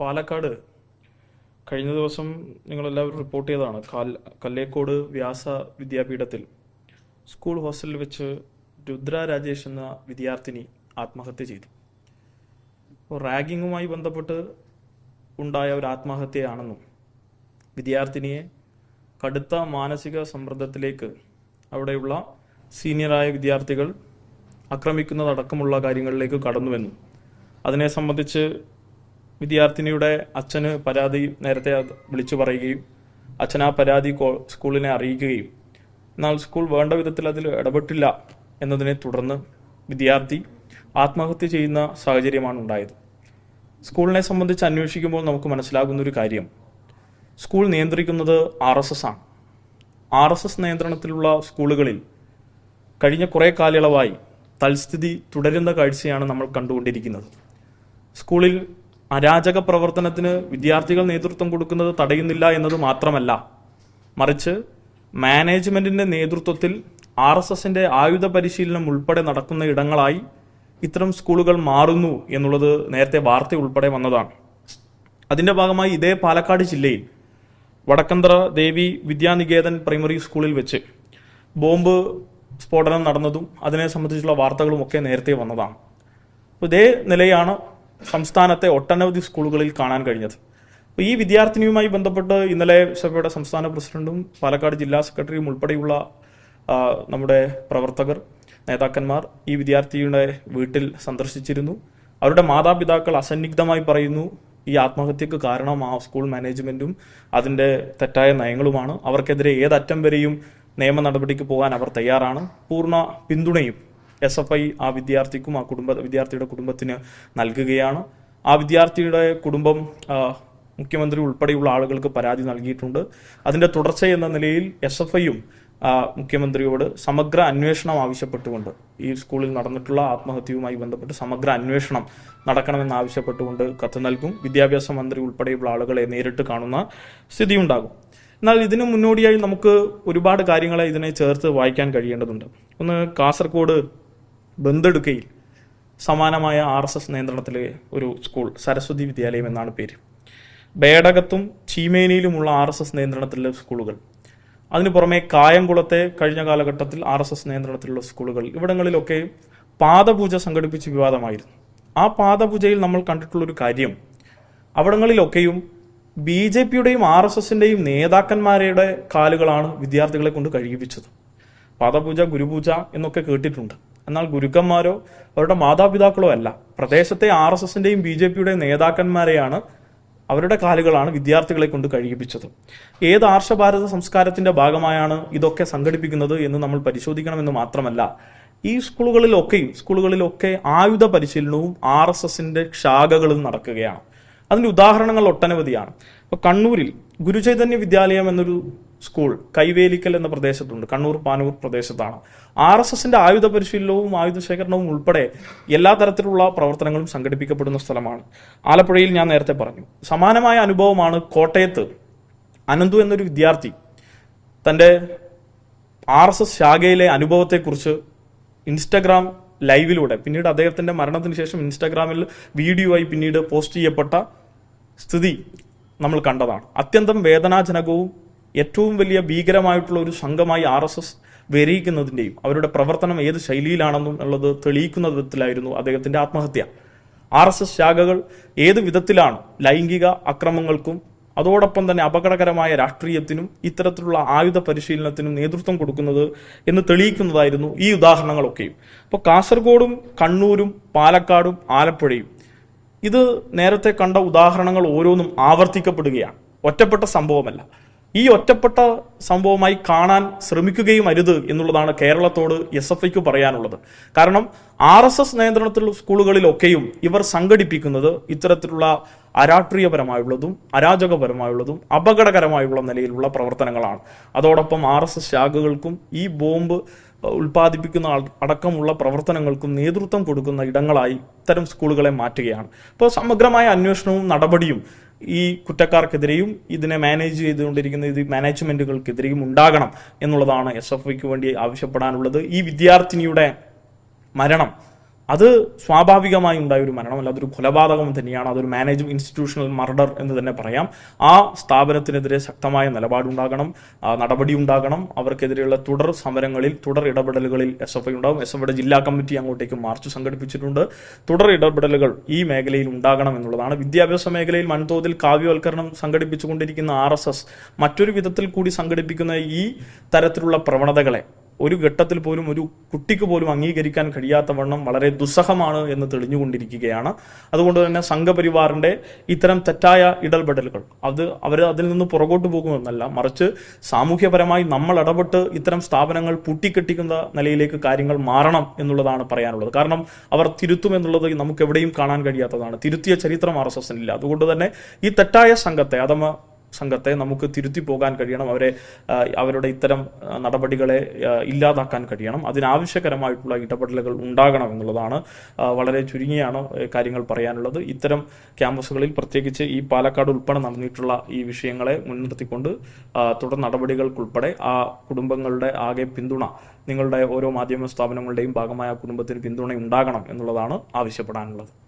പാലക്കാട് കഴിഞ്ഞ ദിവസം നിങ്ങളെല്ലാവരും റിപ്പോർട്ട് ചെയ്തതാണ്. കാൽ കല്ലേക്കോട് വ്യാസ വിദ്യാപീഠത്തിൽ സ്കൂൾ ഹോസ്റ്റലിൽ വെച്ച് രുദ്ര രാജേഷ് എന്ന വിദ്യാർത്ഥിനി ആത്മഹത്യ ചെയ്തു. അപ്പോൾ റാഗിങ്ങുമായി ബന്ധപ്പെട്ട് ഉണ്ടായ ഒരു ആത്മഹത്യയാണെന്നും വിദ്യാർത്ഥിനിയെ കടുത്ത മാനസിക സമ്മർദ്ദത്തിലേക്ക് അവിടെയുള്ള സീനിയറായ വിദ്യാർത്ഥികൾ ആക്രമിക്കുന്നതടക്കമുള്ള കാര്യങ്ങളിലേക്ക് കടന്നുവെന്നും അതിനെ സംബന്ധിച്ച് വിദ്യാർത്ഥിനിയുടെ അച്ഛന് പരാതി നേരത്തെ വിളിച്ചു പറയുകയും അച്ഛൻ ആ പരാതി സ്കൂളിനെ അറിയിക്കുകയും എന്നാൽ സ്കൂൾ വേണ്ട വിധത്തിൽ അതിൽ ഇടപെട്ടില്ല എന്നതിനെ തുടർന്ന് വിദ്യാർത്ഥി ആത്മഹത്യ ചെയ്യുന്ന സാഹചര്യമാണ് ഉണ്ടായത്. സ്കൂളിനെ സംബന്ധിച്ച് അന്വേഷിക്കുമ്പോൾ നമുക്ക് മനസ്സിലാകുന്ന ഒരു കാര്യം. സ്കൂൾ നിയന്ത്രിക്കുന്നത് ആർ എസ് എസ് ആണ്. ആർ എസ് എസ് നിയന്ത്രണത്തിലുള്ള സ്കൂളുകളിൽ കഴിഞ്ഞ കുറേ കാലയളവായി തൽസ്ഥിതി തുടരുന്ന കാഴ്ചയാണ് നമ്മൾ കണ്ടുകൊണ്ടിരിക്കുന്നത്. സ്കൂളിൽ അരാജക പ്രവർത്തനത്തിന് വിദ്യാർത്ഥികൾ നേതൃത്വം കൊടുക്കുന്നത് തടയുന്നില്ല എന്നത് മാത്രമല്ല. മറിച്ച് മാനേജ്മെന്റിന്റെ നേതൃത്വത്തിൽ ആർ എസ് എസിന്റെ ആയുധ പരിശീലനം ഉൾപ്പെടെ നടക്കുന്ന ഇടങ്ങളായി ഇത്തരം സ്കൂളുകൾ മാറുന്നു എന്നുള്ളത് നേരത്തെ വാർത്ത ഉൾപ്പെടെ വന്നതാണ്. അതിന്റെ ഭാഗമായി ഇതേ പാലക്കാട് ജില്ലയിൽ വടക്കന്തറ ദേവി വിദ്യാനികേതൻ പ്രൈമറി സ്കൂളിൽ വെച്ച് ബോംബ് സ്ഫോടനം നടന്നതും അതിനെ സംബന്ധിച്ചുള്ള വാർത്തകളും ഒക്കെ നേരത്തെ വന്നതാണ്. അപ്പോൾ ഇതേ നിലയാണ് സംസ്ഥാനത്തെ ഒട്ടനവധി സ്കൂളുകളിൽ കാണാൻ കഴിഞ്ഞത്. അപ്പോൾ ഈ വിദ്യാർത്ഥിനിയുമായി ബന്ധപ്പെട്ട് ഇന്നലെ സഭയുടെ സംസ്ഥാന പ്രസിഡന്റും പാലക്കാട് ജില്ലാ സെക്രട്ടറിയും ഉൾപ്പെടെയുള്ള നമ്മുടെ പ്രവർത്തകർ നേതാക്കന്മാർ ഈ വിദ്യാർത്ഥിയുടെ വീട്ടിൽ സന്ദർശിച്ചിരുന്നു. അവരുടെ മാതാപിതാക്കൾ അസന്നിഗ്ധമായി പറയുന്നു ഈ ആത്മഹത്യക്ക് കാരണം ആ സ്കൂൾ മാനേജ്മെന്റും അതിന്റെ തെറ്റായ നയങ്ങളുമാണ്. അവർക്കെതിരെ ഏതറ്റം വരെയും നിയമ നടപടിക്ക് പോകാൻ അവർ തയ്യാറാണ്. പൂർണ പിന്തുണയും എസ് എഫ് ഐ ആ വിദ്യാർത്ഥിക്കും ആ കുടുംബ വിദ്യാർത്ഥിയുടെ കുടുംബത്തിന് നൽകുകയാണ്. ആ വിദ്യാർത്ഥിയുടെ കുടുംബം മുഖ്യമന്ത്രി ഉൾപ്പെടെയുള്ള ആളുകൾക്ക് പരാതി നൽകിയിട്ടുണ്ട്. അതിന്റെ തുടർച്ച എന്ന നിലയിൽ എസ് എഫ് ഐയും മുഖ്യമന്ത്രിയോട് സമഗ്ര അന്വേഷണം ആവശ്യപ്പെട്ടുകൊണ്ട് ഈ സ്കൂളിൽ നടന്നിട്ടുള്ള ആത്മഹത്യയുമായി ബന്ധപ്പെട്ട് സമഗ്ര അന്വേഷണം നടക്കണമെന്ന് ആവശ്യപ്പെട്ടുകൊണ്ട് കത്ത് നൽകും. വിദ്യാഭ്യാസ മന്ത്രി ഉൾപ്പെടെയുള്ള ആളുകളെ നേരിട്ട് കാണുന്ന സ്ഥിതിയുണ്ടാകും. എന്നാൽ ഇതിനു മുന്നോടിയായി നമുക്ക് ഒരുപാട് കാര്യങ്ങളെ ഇതിനെ ചേർത്ത് വായിക്കാൻ കഴിയേണ്ടതുണ്ട്. ഒന്ന് കാസർഗോഡ് ബന്തെടുക്കയിൽ സമാനമായ ആർ എസ് എസ് നിയന്ത്രണത്തിലെ ഒരു സ്കൂൾ സരസ്വതി വിദ്യാലയം എന്നാണ് പേര്. ബേടകത്തും ചീമേനിയിലുമുള്ള ആർ എസ് എസ് നിയന്ത്രണത്തിലുള്ള സ്കൂളുകൾ. അതിനു പുറമെ കായംകുളത്തെ കഴിഞ്ഞ കാലഘട്ടത്തിൽ ആർ എസ് എസ് നിയന്ത്രണത്തിലുള്ള സ്കൂളുകൾ. ഇവിടങ്ങളിലൊക്കെ പാദപൂജ സംഘടിപ്പിച്ച് വിവാദമായിരുന്നു. ആ പാദപൂജയിൽ നമ്മൾ കണ്ടിട്ടുള്ളൊരു കാര്യം അവിടങ്ങളിലൊക്കെയും ബി ജെ പിയുടെയും ആർ എസ് എസിന്റെയും നേതാക്കന്മാരുടെ കാലുകളാണ് വിദ്യാർത്ഥികളെ കൊണ്ട് കഴിയിപ്പിച്ചത് പാദപൂജ ഗുരുപൂജ എന്നൊക്കെ കേട്ടിട്ടുണ്ട്. എന്നാൽ ഗുരുക്കന്മാരോ അവരുടെ മാതാപിതാക്കളോ അല്ല. പ്രദേശത്തെ ആർ എസ് എസിന്റെയും ബി ജെ പിയുടെ നേതാക്കന്മാരെയാണ് അവരുടെ കാലുകളാണ് വിദ്യാർത്ഥികളെ കൊണ്ട് കഴിയിപ്പിച്ചത് ഏത് ആർഷഭാരത സംസ്കാരത്തിന്റെ ഭാഗമായാണ് ഇതൊക്കെ സംഘടിപ്പിക്കുന്നത് എന്ന് നമ്മൾ പരിശോധിക്കണമെന്ന് മാത്രമല്ല ഈ സ്കൂളുകളിലൊക്കെയും സ്കൂളുകളിലൊക്കെ ആയുധ പരിശീലനവും ആർ എസ് എസിന്റെ ശാഖകളും നടക്കുകയാണ്. അതിന്റെ ഉദാഹരണങ്ങൾ ഒട്ടനവധിയാണ്. ഇപ്പൊ കണ്ണൂരിൽ ഗുരുചൈതന്യ വിദ്യാലയം എന്നൊരു സ്കൂൾ കൈവേലിക്കൽ എന്ന പ്രദേശത്തുണ്ട്. കണ്ണൂർ പാനൂർ പ്രദേശത്താണ്. ആർ എസ് എസിന്റെ ആയുധ പരിശീലനവും ആയുധ ശേഖരണവും ഉൾപ്പെടെ എല്ലാ തരത്തിലുള്ള പ്രവർത്തനങ്ങളും സംഘടിപ്പിക്കപ്പെടുന്ന സ്ഥലമാണ്. ആലപ്പുഴയിൽ ഞാൻ നേരത്തെ പറഞ്ഞു. സമാനമായ അനുഭവമാണ് കോട്ടയത്ത്. അനന്തു എന്നൊരു വിദ്യാർത്ഥി തന്റെ ആർ എസ് എസ് ശാഖയിലെ അനുഭവത്തെക്കുറിച്ച് ഇൻസ്റ്റഗ്രാം ലൈവിലൂടെ പിന്നീട് അദ്ദേഹത്തിന്റെ മരണത്തിന് ശേഷം ഇൻസ്റ്റാഗ്രാമിൽ വീഡിയോ ആയി പിന്നീട് പോസ്റ്റ് ചെയ്യപ്പെട്ട സ്ഥിതി നമ്മൾ കണ്ടതാണ്. അത്യന്തം വേദനാജനകവും ഏറ്റവും വലിയ ഭീകരമായിട്ടുള്ള ഒരു സംഘമായി ആർ എസ് എസ് വിരയിക്കുന്നതിന്റെയും അവരുടെ പ്രവർത്തനം ഏത് ശൈലിയിലാണെന്നും ഉള്ളത് തെളിയിക്കുന്ന വിധത്തിലായിരുന്നു അദ്ദേഹത്തിന്റെ ആത്മഹത്യ. ആർ എസ് എസ് ശാഖകൾ ഏത് വിധത്തിലാണ് ലൈംഗിക അക്രമങ്ങൾക്കും അതോടൊപ്പം തന്നെ അപകടകരമായ രാഷ്ട്രീയത്തിനും ഇത്തരത്തിലുള്ള ആയുധ പരിശീലനത്തിനും നേതൃത്വം കൊടുക്കുന്നത് എന്ന് തെളിയിക്കുന്നതായിരുന്നു ഈ ഉദാഹരണങ്ങളൊക്കെയും. അപ്പോൾ കാസർഗോഡും കണ്ണൂരും പാലക്കാടും ആലപ്പുഴയും ഇത് നേരത്തെ കണ്ട ഉദാഹരണങ്ങൾ ഓരോന്നും ആവർത്തിക്കപ്പെടുകയാണ്. ഒറ്റപ്പെട്ട സംഭവമല്ല. ഈ ഒറ്റപ്പെട്ട സംഭവമായി കാണാൻ ശ്രമിക്കുകയും അരുത് എന്നുള്ളതാണ് കേരളത്തോട് എസ് എഫ് ഐക്ക് പറയാനുള്ളത്. കാരണം ആർ എസ് എസ് നിയന്ത്രണത്തിലുള്ള സ്കൂളുകളിലൊക്കെയും ഇവർ സംഘടിപ്പിക്കുന്നത് ഇത്തരത്തിലുള്ള അരാഷ്ട്രീയപരമായുള്ളതും അരാജകപരമായുള്ളതും അപകടകരമായുള്ള നിലയിലുള്ള പ്രവർത്തനങ്ങളാണ്. അതോടൊപ്പം ആർ എസ് എസ് ശാഖകൾക്കും ഈ ബോംബ് ഉൽപ്പാദിപ്പിക്കുന്ന അടക്കമുള്ള പ്രവർത്തനങ്ങൾക്കും നേതൃത്വം കൊടുക്കുന്ന ഇടങ്ങളായി ഇത്തരം സ്കൂളുകളെ മാറ്റുകയാണ്. ഇപ്പോൾ സമഗ്രമായ അന്വേഷണവും നടപടിയും ഈ കുറ്റക്കാർക്കെതിരെയും ഇതിനെ മാനേജ് ചെയ്തുകൊണ്ടിരിക്കുന്ന ഇത് മാനേജ്മെന്റുകൾക്കെതിരെയും ഉണ്ടാകണം എന്നുള്ളതാണ് എസ് എഫ് ഐക്ക് വേണ്ടി ആവശ്യപ്പെടാനുള്ളത്. ഈ വിദ്യാർത്ഥിനിയുടെ മരണം അത് സ്വാഭാവികമായി ഉണ്ടായ ഒരു മരണമല്ല അതൊരു കൊലപാതകം തന്നെയാണ്. അതൊരു മാനേജ് ഇൻസ്റ്റിറ്റ്യൂഷണൽ മർഡർ എന്ന് തന്നെ പറയാം. ആ സ്ഥാപനത്തിനെതിരെ ശക്തമായ നിലപാടുണ്ടാകണം നടപടി ഉണ്ടാകണം. അവർക്കെതിരെയുള്ള തുടർ സമരങ്ങളിൽ തുടർ ഇടപെടലുകളിൽ എസ് എഫ് ഐ ഉണ്ടാകും. എസ് എഫ് ജില്ലാ കമ്മിറ്റി അങ്ങോട്ടേക്ക് മാർച്ച് സംഘടിപ്പിച്ചിട്ടുണ്ട്. തുടർ ഇടപെടലുകൾ ഈ മേഖലയിൽ ഉണ്ടാകണം എന്നുള്ളതാണ്. വിദ്യാഭ്യാസ മേഖലയിൽ വൻതോതിൽ കാവ്യവൽക്കരണം സംഘടിപ്പിച്ചുകൊണ്ടിരിക്കുന്ന ആർ എസ് എസ് മറ്റൊരു വിധത്തിൽ കൂടി സംഘടിപ്പിക്കുന്ന ഈ തരത്തിലുള്ള പ്രവണതകളെ ഒരു ഘട്ടത്തിൽ പോലും ഒരു കുട്ടിക്ക് പോലും അംഗീകരിക്കാൻ കഴിയാത്ത വണ്ണം വളരെ ദുസ്സഹമാണ് എന്ന് തെളിഞ്ഞുകൊണ്ടിരിക്കുകയാണ്. അതുകൊണ്ട് തന്നെ സംഘപരിവാറിന്റെ ഇത്തരം തെറ്റായ ഇടപെടലുകൾ അത് അവർ അതിൽ നിന്ന് പുറകോട്ട് പോകുമെന്നല്ല മറിച്ച് സാമൂഹ്യപരമായി നമ്മൾ ഇടപെട്ട് ഇത്തരം സ്ഥാപനങ്ങൾ പൂട്ടിക്കെട്ടിക്കുന്ന നിലയിലേക്ക് കാര്യങ്ങൾ മാറണം എന്നുള്ളതാണ് പറയാനുള്ളത്. കാരണം അവർ തിരുത്തും എന്നുള്ളത് നമുക്ക് എവിടെയും കാണാൻ കഴിയാത്തതാണ്. തിരുത്തിയ ചരിത്രം ആർ എസ് എസിനില്ല. അതുകൊണ്ട് തന്നെ ഈ തെറ്റായ സംഘത്തെ അഥവാ സംഘത്തെ നമുക്ക് തിരുത്തി പോകാൻ കഴിയണം. അവരെ അവരുടെ ഇത്തരം നടപടികളെ ഇല്ലാതാക്കാൻ കഴിയണം. അതിനാവശ്യകരമായിട്ടുള്ള ഇടപെടലുകൾ ഉണ്ടാകണം എന്നുള്ളതാണ് വളരെ ചുരുങ്ങിയാണ് കാര്യങ്ങൾ പറയാനുള്ളത്. ഇത്തരം ക്യാമ്പസുകളിൽ പ്രത്യേകിച്ച് ഈ പാലക്കാട് ഉൾപ്പെടെ നടന്നിട്ടുള്ള ഈ വിഷയങ്ങളെ മുൻനിർത്തിക്കൊണ്ട് തുടർ നടപടികൾക്കുൾപ്പെടെ ആ കുടുംബങ്ങളുടെ ആകെ പിന്തുണ നിങ്ങളുടെ ഓരോ മാധ്യമ സ്ഥാപനങ്ങളുടെയും ഭാഗമായ കുടുംബത്തിന് പിന്തുണ ഉണ്ടാകണം എന്നുള്ളതാണ് ആവശ്യപ്പെടാനുള്ളത്.